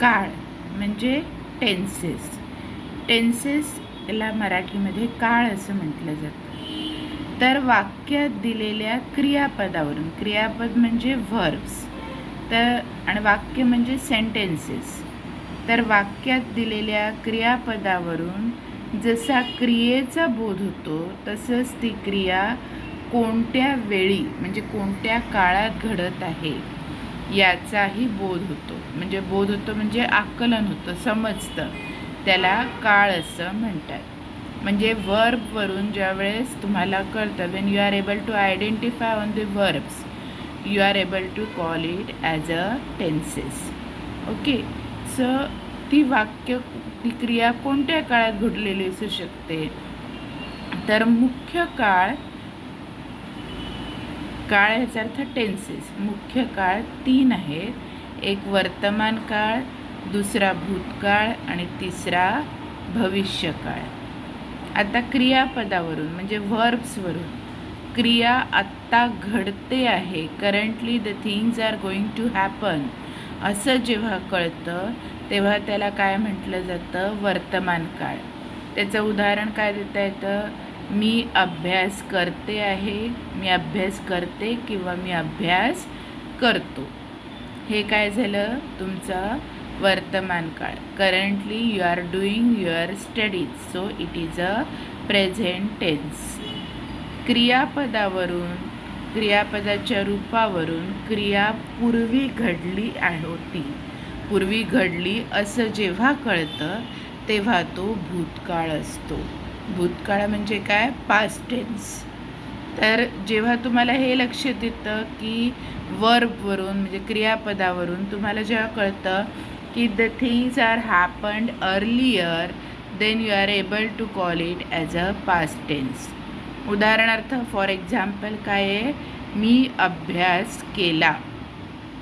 काळ म्हणजे tenses tenses याला मराठीमध्ये काळ असं म्हटलं जातं. तर वाक्यात दिलेल्या क्रियापदावरून क्रियापद म्हणजे व्हर्ब्स तर आणि वाक्य म्हणजे सेंटेन्सेस तर वाक्यात दिलेल्या क्रियापदावरून जसा क्रियेचा बोध होतो तसंच ती क्रिया कोणत्या वेळी म्हणजे कोणत्या काळात घडत आहे याचाही बोध होतो. म्हणजे बोध होतो म्हणजे आकलन होतं समजतं. त्याला काळ असं म्हणतात. म्हणजे वर्बवरून ज्यावेळेस तुम्हाला कळतं when you are able to identify on the verbs you are able to call it as a tenses okay so ती वाक्य ती क्रिया कोणत्या काळात घडलेली असू शकते? तर मुख्य काळ काळ ह्याचा अर्थ टेन्सेस मुख्य काळ तीन आहेत एक वर्तमान काळ दुसरा भूतकाळ आणि तिसरा भविष्यकाळ. आता क्रियापदावरून म्हणजे व्हर्ब्सवरून क्रिया आत्ता घडते आहे. Currently the things are going to happen असं जेव्हा कळतं तेव्हा त्याला काय म्हटलं जातं? वर्तमान काळ. त्याचं उदाहरण काय देता येतं? मी अभ्यास करते आहे मी अभ्यास करते किंवा मी अभ्यास करतो. हे काय झालं? तुमचा वर्तमान काळ. Currently you are doing your studies so it is a present tense क्रियापदावरून क्रियापदाच्या रूपावरून क्रिया पूर्वी घडली होती. पूर्वी घडली असं जेव्हा कळतं तेव्हा तो भूतकाळ असतो. भूतकाळ म्हणजे काय? पास्ट टेन्स तर जेव्हा तुम्हाला हे लक्षात येतं की वर्बवरून म्हणजे क्रियापदावरून तुम्हाला जेव्हा कळतं की the things are happened earlier then you are able to call it as a past tense उदाहरणार्थ फॉर एक्झाम्पल काय आहे? मी अभ्यास केला.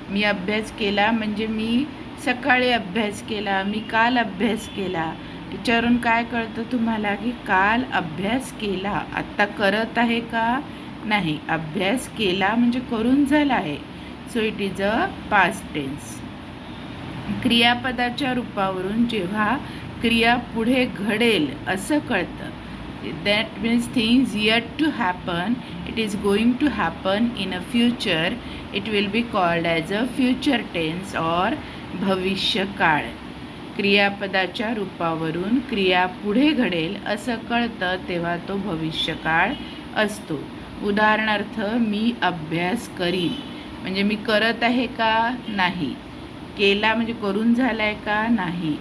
मी अभ्यास केला म्हणजे मी सकाळी अभ्यास केला मी काल अभ्यास केला. विचारून काय कळतं तुम्हाला की काल अभ्यास केला? आत्ता करत आहे का? नाही. अभ्यास केला म्हणजे करून झाला आहे. So it is a past tense क्रियापदाच्या रूपावरून जेव्हा क्रिया पुढे घडेल असं कळतं. That means things yet to happen it is going to happen in a future it will be called as a future tense or भविष्यकाळ. क्रियापदाच्या रूपावरून क्रिया पुढे घडेल असं कळतं तेव्हा तो भविष्यकाळ असतो. उदाहरणार्थ मी अभ्यास करीन. म्हणजे मी करत आहे का नाही? केला म्हणजे करून झाला आहे का नाही?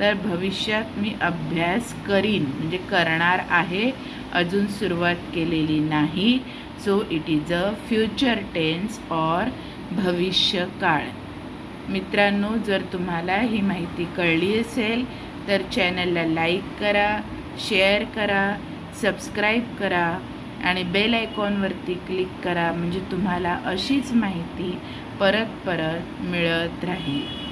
तर भविष्यात मी अभ्यास करीन. म्हणजे करणार आहे अजून सुरुवात केलेली नाही. So it is a future tense or भविष्यकाळ. मित्रांनो जर तुम्हाला ही माहिती कळली असेल तर चॅनलला लाईक करा शेअर करा सबस्क्राईब करा आणि बेल आयकॉनवरती क्लिक करा म्हणजे तुम्हाला अशीच माहिती परत परत मिळत राहील.